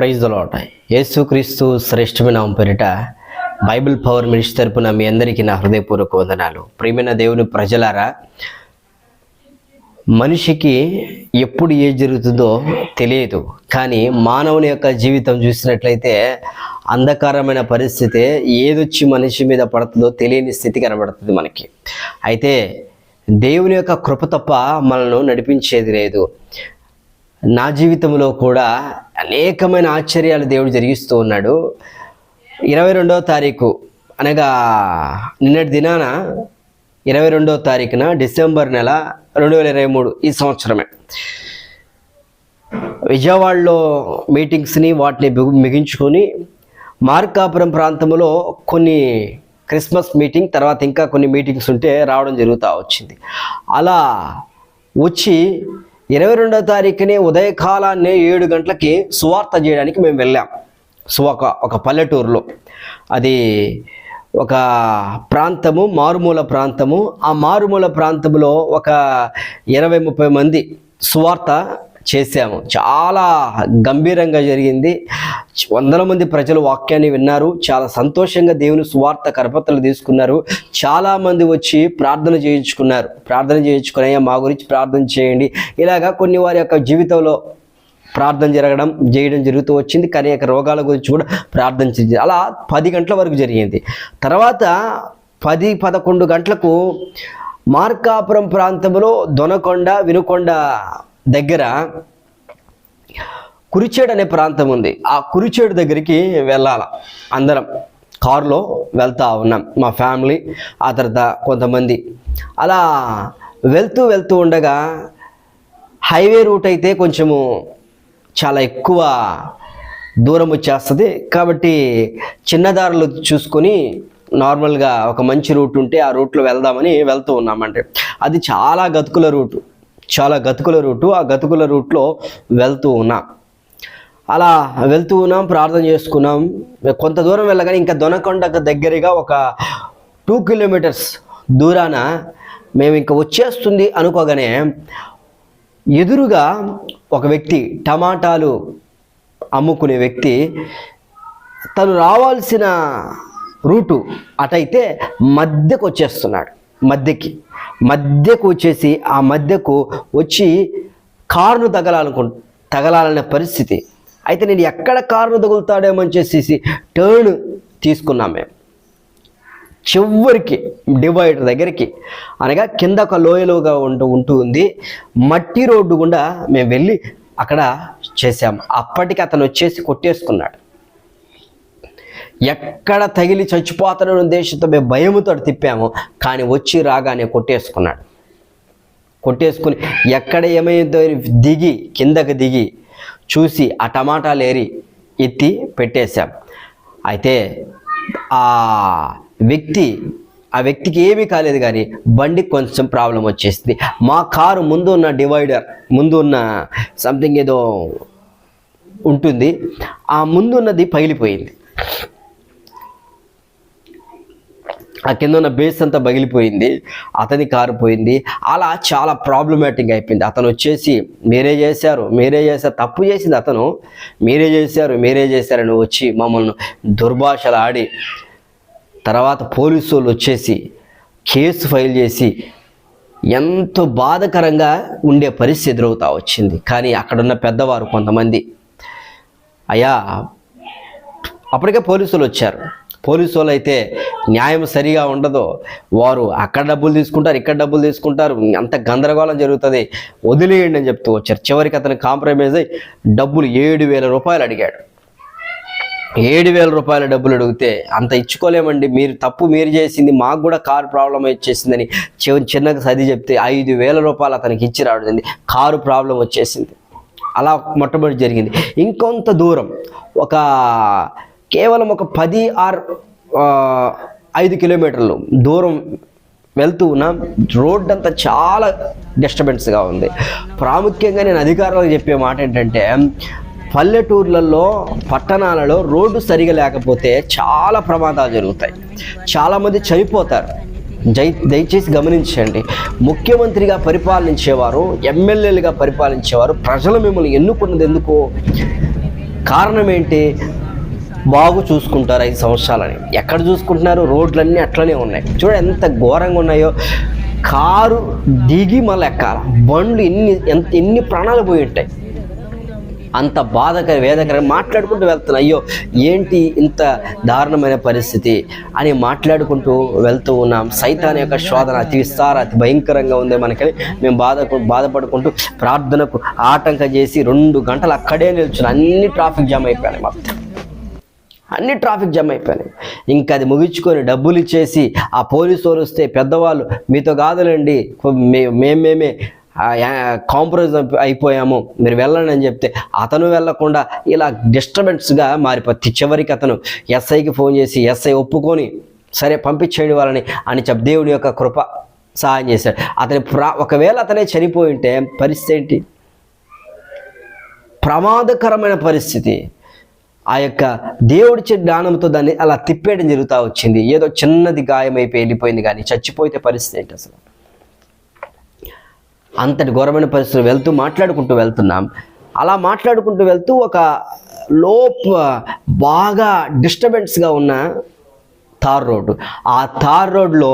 Praise ఉంటాయి యేసుక్రీస్తు శ్రేష్టమైన పేరిట బైబిల్ పవర్ మినిస్టర్ తరపున మీ అందరికీ నా హృదయపూర్వక వందనాలు. ప్రియమైన దేవుని ప్రజలారా మనిషికి ఎప్పుడు ఏ జరుగుతుందో తెలియదు. కానీ మానవుని యొక్క జీవితం చూసినట్లయితే అంధకారమైన పరిస్థితి ఏదొచ్చి మనిషి మీద పడుతుందో తెలియని స్థితి కనబడుతుంది మనకి. అయితే దేవుని యొక్క కృప తప్ప మనల్ని నడిపించేది లేదు. నా జీవితంలో కూడా అనేకమైన ఆశ్చర్యాలు దేవుడు జరిగిస్తూ ఉన్నాడు. ఇరవై రెండవ తారీఖు అనగా నిన్నటి దినాన ఇరవై రెండవ తారీఖున డిసెంబర్ నెల రెండు వేల ఇరవై మూడు ఈ సంవత్సరమే. విజయవాడలో మీటింగ్స్ని వాటిని మిగించుకొని మార్కాపురం ప్రాంతంలో కొన్ని క్రిస్మస్ మీటింగ్ తర్వాత ఇంకా కొన్ని మీటింగ్స్ ఉంటే రావడం జరుగుతూ వచ్చింది. అలా వచ్చి ఇరవై రెండో తారీఖునే ఉదయకాలాన్నే ఏడు గంటలకి సువార్త చేయడానికి మేము వెళ్ళాం. సో ఒక ఒక పల్లెటూరులో. అది ఒక ప్రాంతము మారుమూల ప్రాంతము. ఆ మారుమూల ప్రాంతంలో ఒక ఇరవై ముప్పై మంది సువార్త చేశాము. చాలా గంభీరంగా జరిగింది. వందల మంది ప్రజలు వాక్యాన్ని విన్నారు. చాలా సంతోషంగా దేవుని సువార్త కరపత్రలు తీసుకున్నారు. చాలా మంది వచ్చి ప్రార్థన చేయించుకున్నారు. ప్రార్థన చేయించుకుని మా గురించి ప్రార్థన చేయండి. ఇలాగా కొన్ని వారి యొక్క జీవితంలో ప్రార్థన జరగడం చేయడం జరుగుతూ వచ్చింది. కానీ యొక్క రోగాల గురించి కూడా ప్రార్థన చేసింది అలా పది గంటల వరకు జరిగింది. తర్వాత పది పదకొండు గంటలకు మార్కాపురం ప్రాంతంలో దొనకొండ వినుకొండ దగ్గర కురిచేడు అనే ప్రాంతం ఉంది. ఆ కురిచేడు దగ్గరికి వెళ్ళాల. అందరం కారులో వెళ్తూ ఉన్నాం. మా ఫ్యామిలీ ఆ తర్వాత కొంతమంది. అలా వెళ్తూ వెళ్తూ ఉండగా హైవే రూట్ అయితే కొంచెము చాలా ఎక్కువ దూరం వచ్చేస్తుంది. కాబట్టి చిన్న దారులు చూసుకొని నార్మల్గా ఒక మంచి రూట్ ఉంటే ఆ రూట్లో వెళ్దామని వెళ్తూ ఉన్నామంటే. అది చాలా గతుకుల రూటు. చాలా గతుకుల రూటు ఆ గతుకుల రూట్లో వెళ్తూ ఉన్నాం. అలా వెళ్తూ ఉన్నాం ప్రార్థన చేసుకున్నాం. కొంత దూరం వెళ్ళగానే ఇంకా దొనకొండకు దగ్గరగా ఒక టూ కిలోమీటర్స్ దూరాన మేము ఇంకా వచ్చేస్తుంది అనుకోగానే ఎదురుగా ఒక వ్యక్తి టమాటాలు అమ్ముకునే వ్యక్తి తను రావాల్సిన రూటు అటైతే మధ్యకు వచ్చేస్తున్నాడు మధ్యకి. మధ్యకు వచ్చేసి ఆ మధ్యకు వచ్చి కారును తగలాలనుకు తగలాలనే పరిస్థితి. అయితే నేను ఎక్కడ కారును తగులుతాడేమో అని చేసేసి టర్న్ తీసుకున్నాం మేము. చివరికి డివైడర్ దగ్గరికి అనగా కింద ఒక లోయలుగా ఉంటూ ఉంటూ ఉంది. మట్టి రోడ్డు గుండా మేము వెళ్ళి అక్కడ చేసాము అప్పటికి అతను వచ్చేసి కొట్టేసుకున్నాడు. ఎక్కడ తగిలి చచ్చిపోతాడని ఉద్దేశంతో మేము భయముతో తిప్పాము. కానీ వచ్చి రాగానే కొట్టేసుకున్నాడు. కొట్టేసుకుని ఎక్కడ ఏమైందో దిగి కిందకు దిగి చూసి ఆ టమాటాలు ఏరి ఎత్తి పెట్టేశాం. అయితే ఆ వ్యక్తి ఆ వ్యక్తికి ఏమీ కాలేదు కానీ బండికి కొంచెం ప్రాబ్లం వచ్చేసింది. మా కారు ముందు ఉన్న డివైడర్ ముందు ఉన్న సంథింగ్ ఏదో ఉంటుంది. ఆ ముందున్నది పగిలిపోయింది. ఆ కింద ఉన్న బేస్ అంతా పగిలిపోయింది. అతని కారు పోయింది. అలా చాలా ప్రాబ్లమాటిక్ అయిపోయింది. అతను వచ్చేసి మీరే చేశారు మీరే చేశారు తప్పు చేసింది అతను. మీరే చేశారు మీరే చేశారని వచ్చి మమ్మల్ని దుర్భాషలు ఆడి తర్వాత పోలీసు వాళ్ళు వచ్చేసి కేసు ఫైల్ చేసి ఎంతో బాధకరంగా ఉండే పరిస్థితి ఎదురవుతా వచ్చింది. కానీ అక్కడున్న పెద్దవారు కొంతమంది అయ్యా అప్పటికే పోలీసులు వచ్చారు. పోలీసు వాళ్ళు అయితే న్యాయం సరిగా ఉండదు. వారు అక్కడ డబ్బులు తీసుకుంటారు ఇక్కడ డబ్బులు తీసుకుంటారు. అంత గందరగోళం జరుగుతుంది. వదిలేయండి అని చెప్తూ వచ్చారు. చివరికి అతను కాంప్రమైజ్ అయ్యి డబ్బులు ఏడు వేల రూపాయలు అడిగాడు. ఏడు వేల రూపాయల డబ్బులు అడిగితే అంత ఇచ్చుకోలేమండి. మీరు తప్పు మీరు చేసింది మాకు కూడా కారు ప్రాబ్లం వచ్చేసిందని చిన్నగా సది చెప్తే ఐదు వేల రూపాయలు అతనికి ఇచ్చి రావడం కారు ప్రాబ్లం వచ్చేసింది. అలా మొట్టమొదటి జరిగింది. ఇంకొంత దూరం ఒక కేవలం ఒక పది ఆర్ ఐదు కిలోమీటర్లు దూరం వెళ్తూ ఉన్న రోడ్ అంతా చాలా డిస్టర్బెన్స్గా ఉంది. ప్రాముఖ్యంగా నేను అధికారులకు చెప్పే మాట ఏంటంటే పల్లెటూర్లలో పట్టణాలలో రోడ్డు సరిగా లేకపోతే చాలా ప్రమాదాలు జరుగుతాయి. చాలామంది చనిపోతారు. జై దయచేసి గమనించండి. ముఖ్యమంత్రిగా పరిపాలించేవారు ఎమ్మెల్యేలుగా పరిపాలించేవారు ప్రజలు మిమ్మల్ని ఎన్నుకున్నది ఎందుకు? కారణం ఏంటి? బాగు చూసుకుంటారు ఐదు సంవత్సరాలని? ఎక్కడ చూసుకుంటున్నారు? రోడ్లన్నీ అట్లనే ఉన్నాయి. చూడ ఎంత ఘోరంగా ఉన్నాయో. కారు దిగి మళ్ళీ ఎక్కాల బండ్లు ఎన్ని ఎంత ఎన్ని ప్రాణాలు పోయి ఉంటాయి. అంత బాధకర వేదకర మాట్లాడుకుంటూ వెళ్తున్నా. అయ్యో ఏంటి ఇంత దారుణమైన పరిస్థితి అని మాట్లాడుకుంటూ వెళ్తూ ఉన్నాం. సైతాన్ యొక్క శోధన అతి విస్తార అతి భయంకరంగా ఉంది మనకని. మేము బాధ బాధపడుకుంటూ ప్రార్థనకు ఆటంక చేసి రెండు గంటలు అక్కడే నిల్చుని అన్ని ట్రాఫిక్ జామ్ అయిపోయాయి మొత్తం. అన్ని ట్రాఫిక్ జామ్ అయిపోయినాయి. ఇంకా అది ముగించుకొని డబ్బులు ఇచ్చేసి ఆ పోలీసు వాళ్ళు వస్తే పెద్దవాళ్ళు మీతో కాదులండి మేమేమే కాంప్రమైజ్ అయిపోయాము మీరు వెళ్ళండి అని చెప్తే అతను వెళ్ళకుండా ఇలా డిస్టర్బెన్స్గా మారిపోతుంది చివరికి అతను ఎస్ఐకి ఫోన్ చేసి ఎస్ఐ ఒప్పుకొని సరే పంపించేయండి వాళ్ళని అని చెప్పి దేవుని యొక్క కృప సహాయం చేశాడు. అతని ప్రా ఒకవేళ అతనే చనిపోయి ఉంటే పరిస్థితి ఏంటి? ప్రమాదకరమైన పరిస్థితి. ఆ యొక్క దేవుడిచ్చే జ్ఞానంతో దాన్ని అలా తిప్పేయడం జరుగుతూ వచ్చింది. ఏదో చిన్నది గాయమైపోయి వెళ్ళిపోయింది కానీ చచ్చిపోతే పరిస్థితి ఏంటి అసలు? అంతటి ఘోరమైన పరిస్థితులు వెళ్తూ మాట్లాడుకుంటూ వెళ్తున్నాం. అలా మాట్లాడుకుంటూ వెళ్తూ ఒక లోప్ బాగా డిస్టర్బెన్స్గా ఉన్న తార్ రోడ్డు. ఆ తార్ రోడ్లో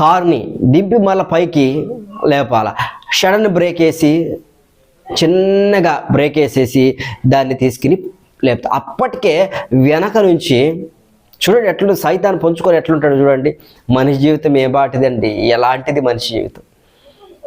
కార్ని దింపి మళ్ళీ పైకి లేపాల. సడన్ బ్రేక్ వేసి చిన్నగా బ్రేక్ వేసేసి దాన్ని తీసుకుని లేపుతా. అప్పటికే వెనక నుంచి చూడండి ఎట్లా సైతాన్ని పంచుకొని ఎట్లుంటాడు చూడండి. మనిషి జీవితం ఏ బాటిదండి? ఎలాంటిది మనిషి జీవితం?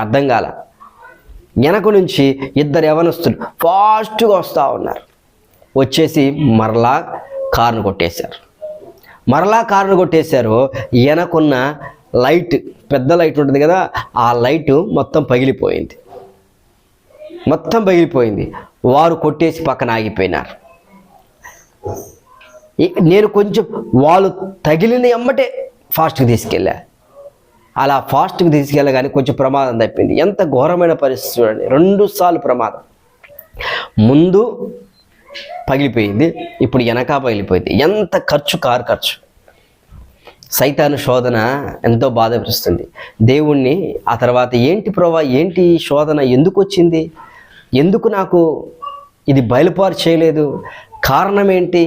అర్థం కాల. వెనక నుంచి ఇద్దరు యవనస్తులు ఫాస్ట్గా వస్తూ ఉన్నారు. వచ్చేసి మరలా కారును కొట్టేశారు. మరలా కారును కొట్టేశారు. వెనకున్న లైట్ పెద్ద లైట్ ఉంటుంది కదా ఆ లైట్ మొత్తం పగిలిపోయింది. మొత్తం పగిలిపోయింది. వారు కొట్టేసి పక్కన ఆగిపోయినారు. నేను కొంచెం వాళ్ళు తగిలిన ఎమ్మటే ఫాస్ట్గా తీసుకెళ్ళా. అలా ఫాస్ట్గా తీసుకెళ్ళగానే కొంచెం ప్రమాదం తప్పింది. ఎంత ఘోరమైన పరిస్థితి చూడండి. రెండు సార్లు ప్రమాదం. ముందు పగిలిపోయింది ఇప్పుడు వెనక పగిలిపోయింది. ఎంత ఖర్చు? కారు ఖర్చు. సైతాను శోధన ఎంతో బాధపరుస్తుంది. దేవుణ్ణి ఆ తర్వాత ఏంటి ప్రభా ఏంటి శోధన? ఎందుకు వచ్చింది? ఎందుకు నాకు ఇది బయలుపారు చేయలేదు. కారణం ఏంటి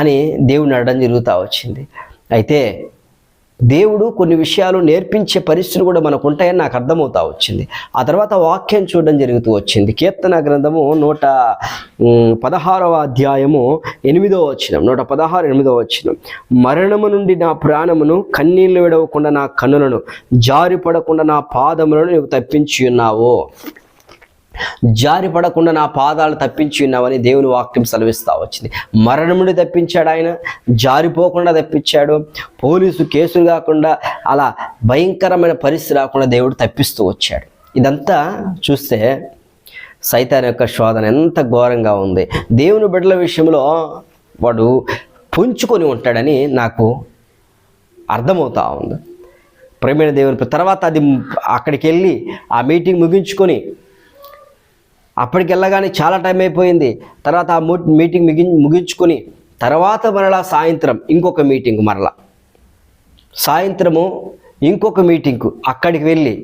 అని దేవుణ్ణి అడగడం జరుగుతూ వచ్చింది. అయితే దేవుడు కొన్ని విషయాలు నేర్పించే పరిస్థితులు కూడా మనకు ఉంటాయని నాకు అర్థమవుతా వచ్చింది. ఆ తర్వాత వాక్యం చూడడం జరుగుతూ వచ్చింది. కీర్తన గ్రంథము నూట పదహారవ అధ్యాయము ఎనిమిదో వచ్చినం నూట పదహారు ఎనిమిదో వచ్చినం మరణము నుండి నా ప్రాణమును కన్నీళ్ళు విడవకుండా నా కన్నులను జారిపడకుండా నా పాదములను నువ్వు తప్పించి ఉన్నావు? జారి పడకుండా నా పాదాలు తప్పించి ఉన్నావని దేవుని వాక్యం సెలవిస్తా వచ్చింది. మరణం నుండి తప్పించాడు ఆయన జారిపోకుండా తప్పించాడు పోలీసు కేసులు కాకుండా అలా భయంకరమైన పరిస్థితి రాకుండా దేవుడు తప్పిస్తూ వచ్చాడు. ఇదంతా చూస్తే సైతాన్ యొక్క శోధన ఎంత ఘోరంగా ఉంది. దేవుని బిడ్డల విషయంలో వాడు పుంచుకొని ఉంటాడని నాకు అర్థమవుతా ఉంది. ప్రేమైన దేవుని తర్వాత అది అక్కడికి వెళ్ళి ఆ మీటింగ్ ముగించుకొని అప్పటికి వెళ్ళగానే చాలా టైం అయిపోయింది. తర్వాత ఆ మీటింగ్ మిగి ముగించుకొని తర్వాత మరలా సాయంత్రం ఇంకొక మీటింగ్ మరలా. సాయంత్రము ఇంకొక మీటింగ్కు అక్కడికి వెళ్ళి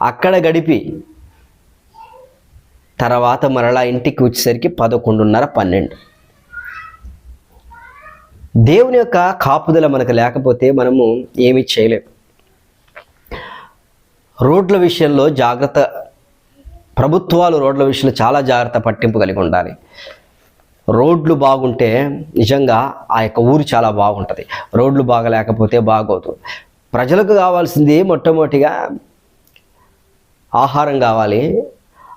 అక్కడ గడిపి తర్వాత మరలా ఇంటికి వచ్చేసరికి పదకొండున్నర పన్నెండు. దేవుని యొక్క కాపుదల మనకు లేకపోతే మనము ఏమీ చేయలేము రోడ్ల విషయంలో జాగ్రత్త ప్రభుత్వాలు రోడ్ల విషయంలో చాలా జాగ్రత్త పట్టింపు కలిగి ఉండాలి. రోడ్లు బాగుంటే నిజంగా ఆ యొక్క ఊరు చాలా బాగుంటుంది. రోడ్లు బాగలేకపోతే బాగోదు. ప్రజలకు కావాల్సింది మొట్టమొదటిగా ఆహారం కావాలి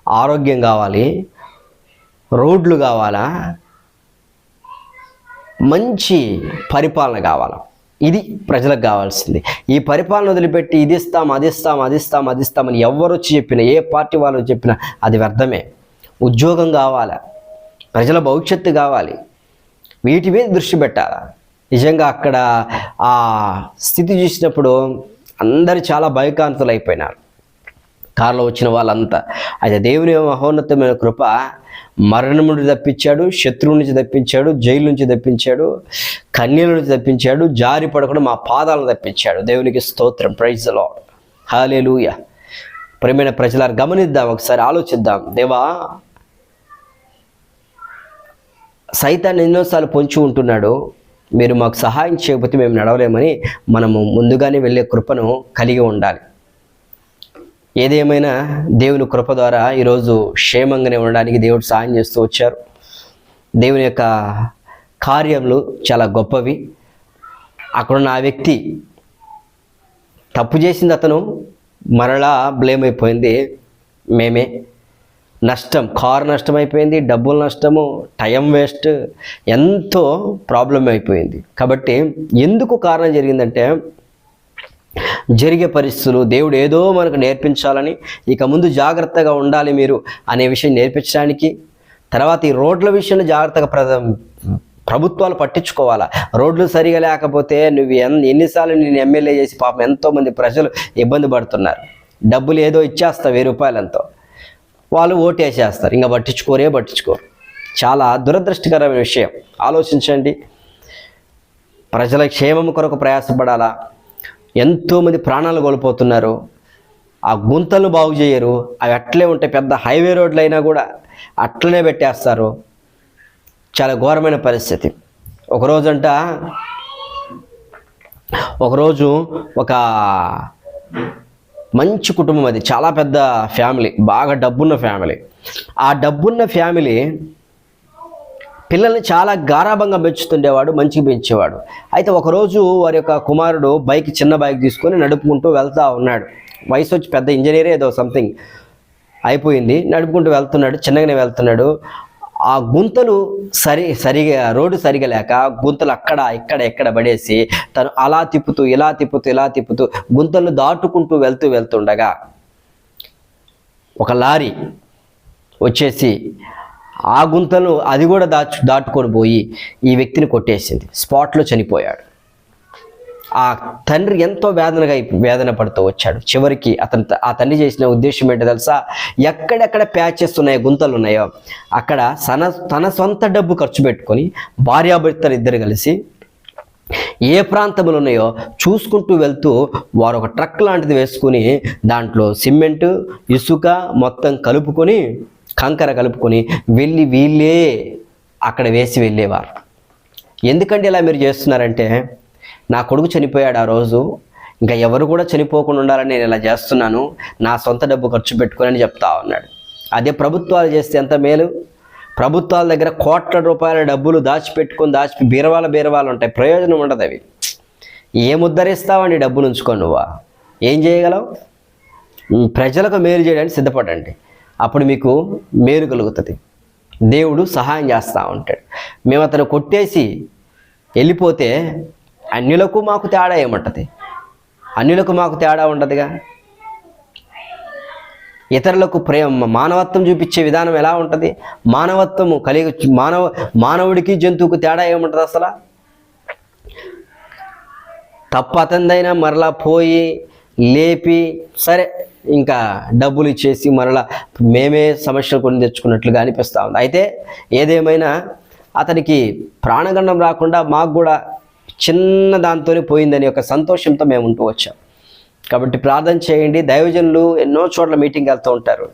ఆరోగ్యం కావాలి రోడ్లు కావాలా మంచి పరిపాలన కావాలి. ఇది ప్రజలకు కావాల్సింది. ఈ పరిపాలన వదిలిపెట్టి ఇది ఇస్తాం అది ఇస్తాం అది ఇస్తాం అది ఇస్తామని ఎవరు వచ్చి చెప్పినా ఏ పార్టీ వాళ్ళు చెప్పినా అది వ్యర్థమే. ఉద్యోగం కావాలా? ప్రజల భవిష్యత్తు కావాలి. వీటి మీద దృష్టి పెట్టాలి? నిజంగా అక్కడ ఆ స్థితి చూసినప్పుడు అందరు చాలా భయకాంతులు అయిపోయినారు కారులో వచ్చిన వాళ్ళంతా. అయితే దేవుని మహోన్నతమైన కృప మరణం నుండి తప్పించాడు శత్రువు నుంచి తప్పించాడు జైలు నుంచి తప్పించాడు కన్యల నుంచి తప్పించాడు జారి పడకుండా మా పాదాలను తప్పించాడు. దేవునికి స్తోత్రం. ప్రైజ్లో హాలేలుయ ప్రేమైన ప్రజలారు గమనిద్దాం ఒకసారి ఆలోచిద్దాం. దేవా సైతాన్ని ఎన్నోసార్లు పొంచి ఉంటున్నాడు. మీరు మాకు సహాయం చేయకపోతే మేము నడవలేమని మనము ముందుగానే వెళ్ళే కృపను కలిగి ఉండాలి. ఏదేమైనా దేవుని కృప ద్వారా ఈరోజు క్షేమంగానే ఉండడానికి దేవుడు సహాయం చేస్తూ వచ్చారు. దేవుని యొక్క కార్యములు చాలా గొప్పవి. అక్కడున్న ఆ వ్యక్తి తప్పు చేసింది అతను మరలా బ్లేమ్ అయిపోయింది మేమే. నష్టం కారు నష్టం అయిపోయింది డబ్బుల నష్టము టైం వేస్ట్ ఎంతో ప్రాబ్లం అయిపోయింది. కాబట్టి ఎందుకు కారణం జరిగిందంటే జరిగే పరిస్థితులు దేవుడు ఏదో మనకు నేర్పించాలని ఇక ముందు జాగ్రత్తగా ఉండాలి మీరు అనే విషయం నేర్పించడానికి తర్వాత ఈ రోడ్ల విషయంలో జాగ్రత్తగా ప్ర ప్రభుత్వాలు పట్టించుకోవాలా? రోడ్లు సరిగా లేకపోతే నువ్వు ఎన్ ఎన్నిసార్లు నేను ఎమ్మెల్యే చేసి పాపం ఎంతోమంది ప్రజలు ఇబ్బంది పడుతున్నారు. డబ్బులు ఏదో ఇచ్చేస్తా వెయ్యి రూపాయలంతో వాళ్ళు ఓటేసేస్తారు. ఇంకా పట్టించుకోరే పట్టించుకోరు చాలా దురదృష్టకరమైన విషయం. ఆలోచించండి. ప్రజల క్షేమం కొరకు ప్రయాసపడాలా? ఎంతోమంది ప్రాణాలు కోల్పోతున్నారు. ఆ గుంతలు బాగు చేయరు. అవి అట్లే ఉంటాయి పెద్ద హైవే రోడ్లు అయినా కూడా అట్లనే పెట్టేస్తారు. చాలా ఘోరమైన పరిస్థితి. ఒకరోజంట ఒకరోజు ఒక మంచి కుటుంబం అది. చాలా పెద్ద ఫ్యామిలీ. బాగా డబ్బున్న ఫ్యామిలీ. ఆ డబ్బున్న ఫ్యామిలీ పిల్లల్ని చాలా గారాభంగా పెంచుతుండేవాడు మంచిగా పెంచేవాడు. అయితే ఒకరోజు వారి యొక్క కుమారుడు బైక్ చిన్న బైక్ తీసుకొని నడుపుకుంటూ వెళ్తూ ఉన్నాడు. వయసు వచ్చి పెద్ద ఇంజనీరే ఏదో సంథింగ్ అయిపోయింది. నడుపుకుంటూ వెళ్తున్నాడు చిన్నగానే వెళ్తున్నాడు. ఆ గుంతలు సరి సరిగా రోడ్డు సరిగా లేక గుంతలు అక్కడ ఇక్కడ ఎక్కడ పడేసి తను అలా తిప్పుతూ ఇలా తిప్పుతూ ఇలా తిప్పుతూ గుంతలు దాటుకుంటూ వెళ్తూ వెళ్తుండగా ఒక లారీ వచ్చేసి ఆ గుంతలు అది కూడా దాచు దాటుకొని పోయి ఈ వ్యక్తిని కొట్టేసింది. స్పాట్లో చనిపోయాడు. ఆ తండ్రి ఎంతో వేదనగా వేదన పడుతూ వచ్చాడు. చివరికి అతను ఆ తండ్రి చేసిన ఉద్దేశం ఏంటో తెలుసా? ఎక్కడెక్కడ ప్యాచెస్ ఉన్నాయో గుంతలు ఉన్నాయో అక్కడ తన తన సొంత డబ్బు ఖర్చు పెట్టుకొని భార్యాభర్తలు ఇద్దరు కలిసి ఏ ప్రాంతములు ఉన్నాయో చూసుకుంటూ వెళ్తూ వారు ఒక ట్రక్ లాంటిది వేసుకుని దాంట్లో సిమెంటు ఇసుక మొత్తం కలుపుకొని కంకర కలుపుకొని వెళ్ళి వీళ్ళే అక్కడ వేసి వెళ్ళేవారు. ఎందుకంటే ఇలా మీరు చేస్తున్నారంటే నా కొడుకు చనిపోయాడు ఆ రోజు ఇంకా ఎవరు కూడా చనిపోకుండా ఉండాలని నేను ఇలా చేస్తున్నాను నా సొంత డబ్బు ఖర్చు పెట్టుకొని చెప్తా ఉన్నాడు. అదే ప్రభుత్వాలు చేస్తే ఎంత మేలు? ప్రభుత్వాల దగ్గర కోట్ల రూపాయల డబ్బులు దాచిపెట్టుకొని దాచి బీరవాల బీరవాలు ఉంటాయి. ప్రయోజనం ఉండదు అవి. ఏముద్ధరిస్తావండి డబ్బులు ఉంచుకొని ఉంచుకో నువ్వా? ఏం చేయగలవు? ప్రజలకు మేలు చేయడానికి సిద్ధపడండి. అప్పుడు మీకు మేలు కలుగుతుంది. దేవుడు సహాయం చేస్తూ ఉంటాడు. మేము అతను కొట్టేసి వెళ్ళిపోతే అన్యులకు మాకు తేడా ఏముంటుంది? అన్యులకు మాకు తేడా ఉండదుగా? ఇతరులకు ప్రేమ మానవత్వం చూపించే విధానం ఎలా ఉంటుంది? మానవత్వము కలిగి మానవ మానవుడికి జంతువుకు తేడా ఏముంటుంది అసలు? తప్పు అతందైనా మరలా పోయి లేపి సరే ఇంకా డబ్బులు ఇచ్చేసి మరలా మేమే సమస్యలు కొని తెచ్చుకున్నట్లుగా అనిపిస్తూ ఉంది. అయితే ఏదేమైనా అతనికి ప్రాణగండం రాకుండా మాకు కూడా చిన్న దాంతోనే పోయిందని ఒక సంతోషంతో మేము ఉంటూ వచ్చాం. కాబట్టి ప్రార్థన చేయండి. దైవజనులు ఎన్నో చోట్ల మీటింగ్ వెళ్తూ ఉంటారు.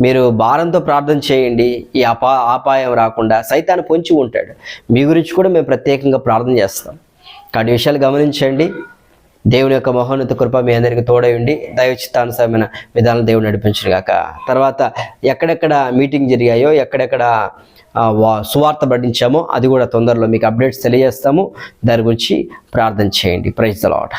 మీరు భారంతో ప్రార్థన చేయండి. ఈ అపా ఆపాయం రాకుండా సైతాన్ని పొంచి ఉంటాడు. మీ గురించి కూడా మేము ప్రత్యేకంగా ప్రార్థన చేస్తాం. కానీ విషయాలు గమనించండి. దేవుని యొక్క మహోన్నత కృప మీ అందరికీ తోడై ఉండి విధానం దేవుడు నడిపించను గాక. తర్వాత ఎక్కడెక్కడ మీటింగ్ జరిగాయో ఎక్కడెక్కడ వా- సువార్త పఠించామో అది కూడా తొందరలో మీకు అప్డేట్స్ తెలియజేస్తాము. దాని గురించి ప్రార్థన చేయండి. Praise lot